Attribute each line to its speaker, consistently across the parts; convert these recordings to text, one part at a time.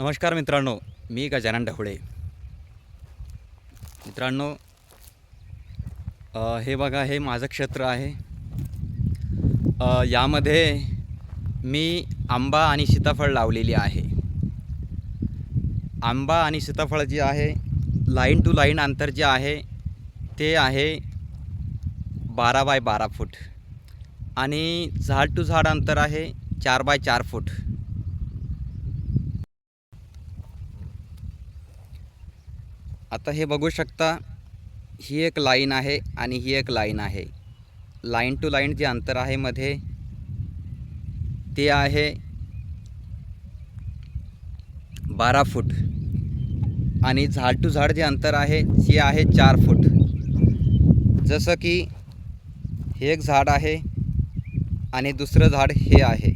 Speaker 1: नमस्कार मित्रांनो मी गजानन ढवळे. मित्रांनो हे बघा हे माझं क्षेत्र आहे. यामध्ये मी आंबा आणि सीताफळ लावलेली आहे. आंबा आणि सीताफळ जे आहे लाईन टू लाईन अंतर जे आहे ते आहे बारा बाय बारा फूट. आणि झाड टू झाड अंतर आहे चार बाय चार फूट. आता हे बघू शकता ही एक लाईन आहे आणि ही एक लाईन आहे. लाईन टू लाईन जे अंतर आहे मध्ये ते आहे बारा फूट. आणि झाड टू झाड जे अंतर आहे ते आहे चार फूट. जसं की हे एक झाड आहे आणि दुसरं झाड हे आहे.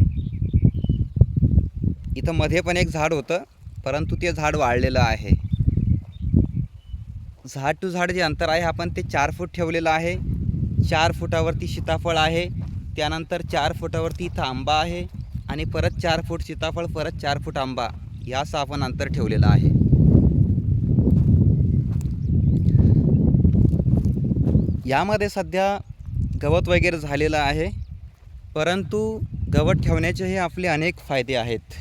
Speaker 1: इथं मध्ये पण एक झाड होतं परंतु ते झाड वाळलेलं आहे. झाड टू झाड जे अंतर आहे आपण ते चार फूट ठेवलेलं आहे. चार फुटावरती सीताफळ आहे त्यानंतर चार फुटावरती इथं आंबा आहे आणि परत चार फूट सीताफळ परत चार फूट आंबा. याचं आपण अंतर ठेवलेलं आहे. यामध्ये सध्या गवत वगैरे झालेलं आहे परंतु गवत ठेवण्याचेही आपले अनेक फायदे आहेत.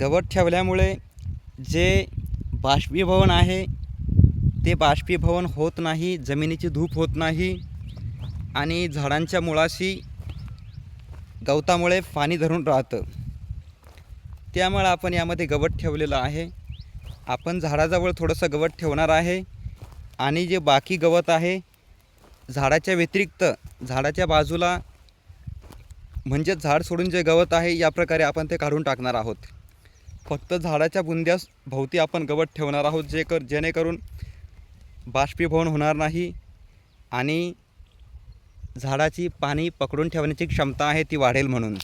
Speaker 1: गवत ठेवल्यामुळे जे बाष्पीभवन आहे. ते बाष्पीभवन होत नाही जमिनीची धूप होत नाही आणि झाडांच्या मुळाशी गवतामुळे पाणी धरून राहतं. त्यामुळे आपण यामध्ये गवत ठेवलेलं आहे. आपण झाडाजवळ थोडंसं गवत ठेवणार आहे आणि जे बाकी गवत आहे झाडाच्या व्यतिरिक्त झाडाच्या बाजूला म्हणजे झाड सोडून जे गवत आहे या प्रकारे आपण ते काढून टाकणार आहोत. फक्त झाडाच्या बुंद्यास भोवती आपण गवत ठेवणार आहोत जे कर जेणेकरून बाष्पीभवन होणार नाही आणि झाडाची पाणी पकडून ठेवण्याची क्षमता आहे ती वाढेल म्हणून.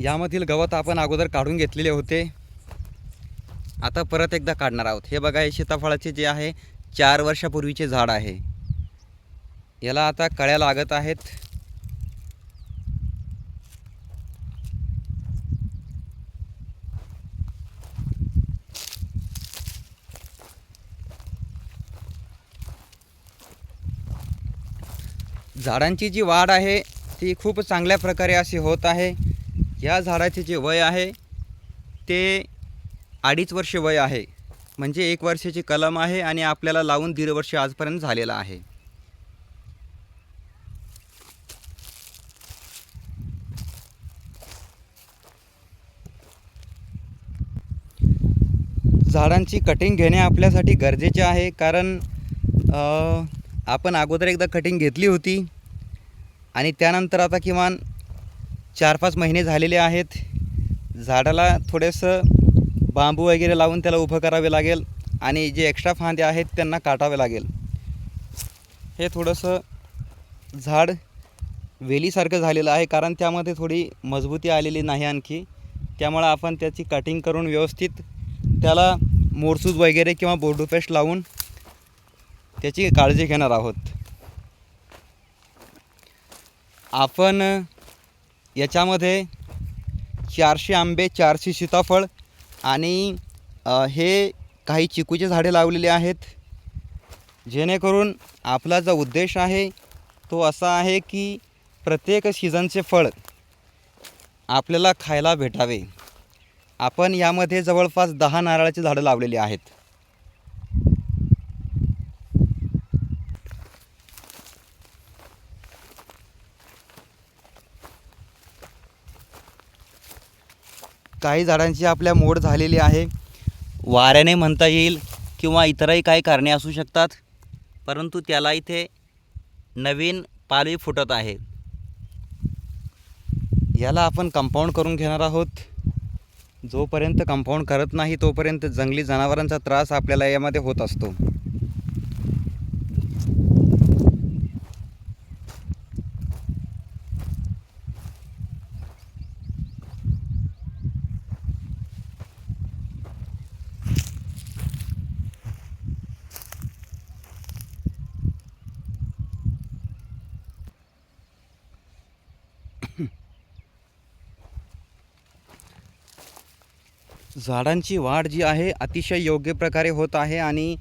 Speaker 1: यामधील गवत आपण अगोदर काढून घेतलेले होते. आता परत एकदा काढणार आहोत. हे बघा हे सीताफळाचे जे आहे चार वर्षापूर्वीचे झाड आहे. याला आता कळ्या लागत आहेत. झाडांची जी वाढ आहे ती खूप चांगल्या प्रकारे अशी होत आहे. या झाडाचे जे वय आहे ते अडीच वर्ष वय आहे. म्हणजे एक वर्षाची कलम आहे आणि आपल्याला लावून दीड वर्ष आजपर्यंत झालेलं आहे. झाडांची कटिंग घेणे आपल्यासाठी गरजेचे आहे. कारण आपण अगोदर एकदा कटिंग घेतली होती आणि त्यानंतर आता किमान चार पाच महिने झालेले आहेत. झाडाला थोडंसं बांबू वगैरे लावून त्याला उभं करावे लागेल आणि जे एक्स्ट्रा फांदे आहेत त्यांना काटावे लागेल. हे थोडंसं झाड वेलीसारखं झालेलं आहे कारण त्यामध्ये थोडी मजबूती आलेली नाही आणखी. त्यामुळं आपण त्याची कटिंग करून व्यवस्थित त्याला मोरसूज वगैरे किंवा बोर्डू पेस्ट लावून त्याची काळजी घेणार आहोत. आपण याच्यामध्ये चारशे आंबे चारशे सीताफळ आणि हे काही चिकूचे झाडे लावलेले आहेत. जेणेकरून आपला जो उद्देश आहे तो असा आहे की प्रत्येक सीझनचे फळ आपल्याला खायला भेटावे. आपण यामध्ये जवळपास दहा नारळाची झाडं लावलेली आहेत. काही झाडांची आपल्या मोड झालेली आहे. वाऱ्याने म्हणता येईल किंवा इतरही काही कारणे असू शकतात परंतु त्याला इथे नवीन पालवी फुटत आहे. याला आपण कंपाऊंड करून घेणार आहोत. जोपर्यंत कंपाऊंड करत नाही तोपर्यंत जंगली जनावरांचा त्रास आपल्याला यामध्ये होत असतो. झाडांची वाढ जी आहे अतिशय योग्य प्रकारे होत आहे आणि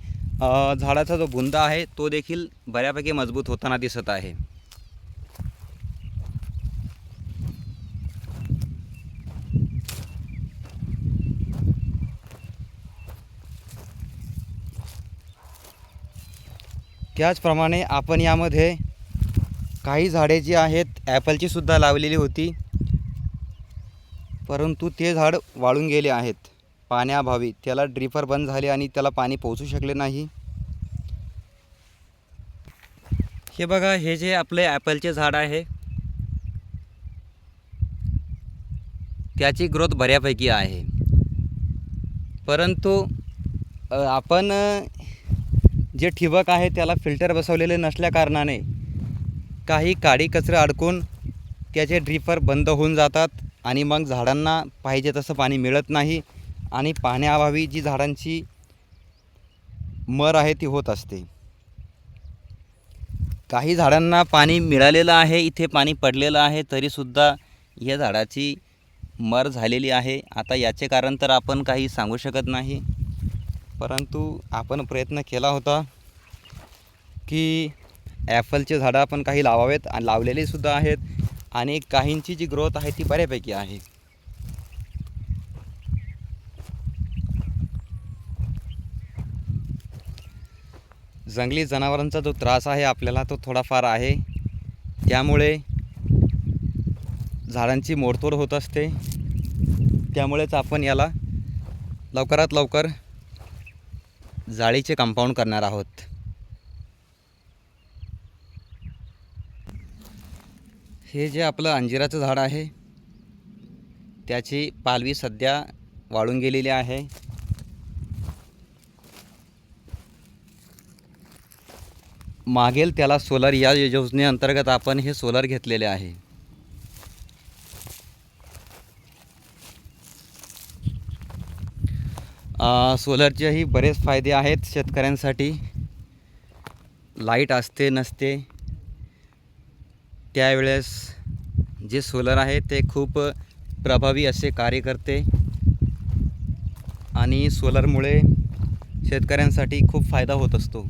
Speaker 1: झाडाचा जो बुंदा आहे तो देखील बऱ्यापैकी मजबूत होताना दिसत आहे. त्याचप्रमाणे आपण यामध्ये काही झाडे जी आहेत ॲपलची सुद्धा लावलेली होती. परंतु ते झाड वाळून गेले आहेत. पाण्याअभावी त्याला ड्रिपर बंद झाले आणि त्याला पाणी पोहोचू शकले नाही. हे बघा हे जे आपले ॲपलचे झाड आहे त्याची ग्रोथ बऱ्यापैकी आहे. परंतु आपण जे ठिबक आहे त्याला फिल्टर बसवलेले नसल्या कारणाने काही काडी कचरे अडकून त्याचे ड्रिपर बंद होऊन जातात. आणि मग झाडांना पाहिजे तसं पाणी मिळत नाही आणि पाण्याअभावी जी झाडांची मर आहे ती होत असते. काही झाडांना पाणी मिळालेलं आहे इथे पाणी पडलेलं आहे तरीसुद्धा या झाडाची मर झालेली आहे. आता याचे कारण तर आपण काही सांगू शकत नाही. परंतु आपण प्रयत्न केला होता की ॲपलचे झाडं आपण काही लावावेत आणि लावलेलेसुद्धा आहेत. आणि काहींची जी ग्रोथ आहे ती बऱ्यापैकी आहे. जंगली जनावरांचा जो त्रास आहे आपल्याला तो थोडाफार आहे. त्यामुळे झाडांची मोडतोड होत असते. त्यामुळेच आपण याला लवकरात लवकर जाळीचे कंपाऊंड करणार आहोत. हे जे आपलं अंजिराचं झाड आहे त्याची पालवी सध्या वाळून गेलेली आहे. मागेल त्याला सोलर या योजनेअंतर्गत आपण हे सोलर घेतलेले आहे. सोलरचेही बरेच फायदे आहेत शेतकऱ्यांसाठी. लाइट असते नसते. त्यावेळेस जे सोलर आहे ते खूप प्रभावी असे कार्य करते. आणि सोलरमुळे शेतकऱ्यांसाठी खूप फायदा होत असतो.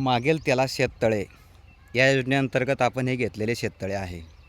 Speaker 1: मागेल त्याला शेततळे. या योजनेअंतर्गत आपण हे घेतलेले शेततळे आहे.